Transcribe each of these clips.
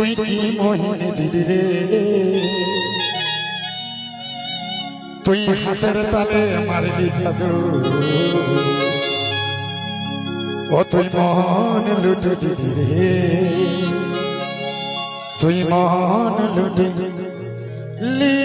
তুই কি মোহিনী দিবি রে? তুই হাতের তালে মারলি জাদু ও তুই মহন লুটে দিবি রে। তুই মহন লুটে লি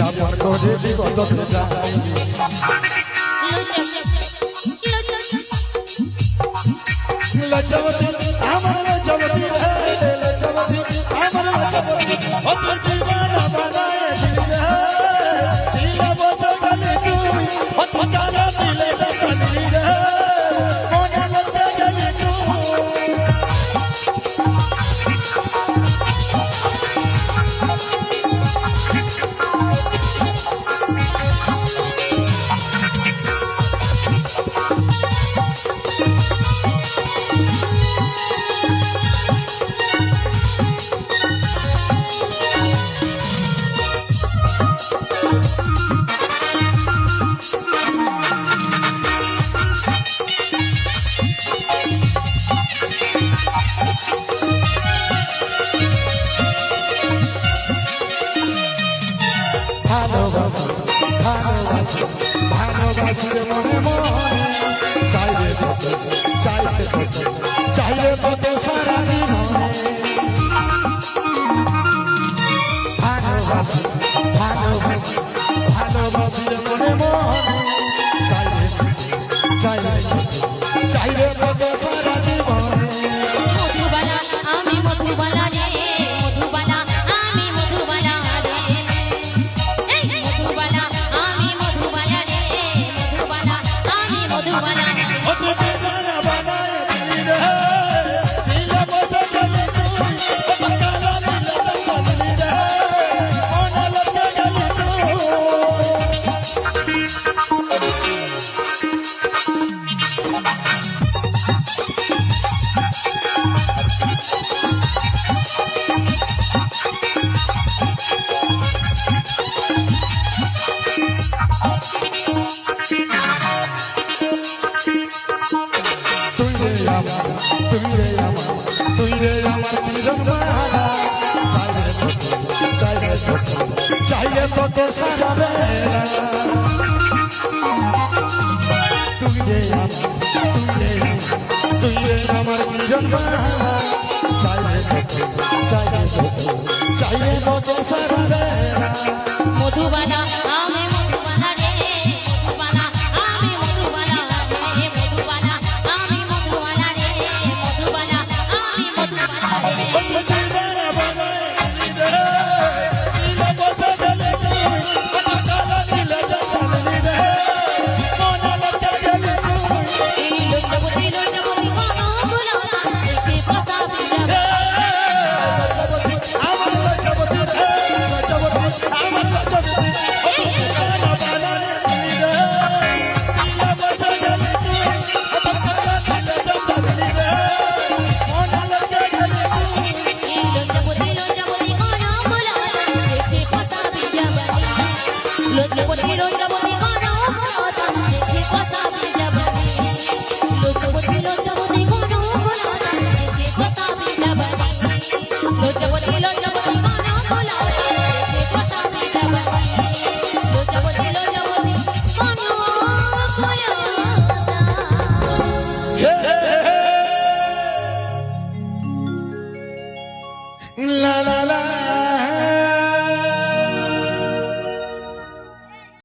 আমার করে বিগত ভেজা ভালোবাসিরে মনে মনে চাইরে তোকে চাইরে তোকে চাইরে তোকে সারা জীবনে। ভালোবাসি ভালোবাসি ভালোবাসিরে মনে মনে চাইরে চাইরে চাইরে তোকে সারা জীবনে। বুকে সারাবে তুই রে তুই রে তুই রে মধুবানা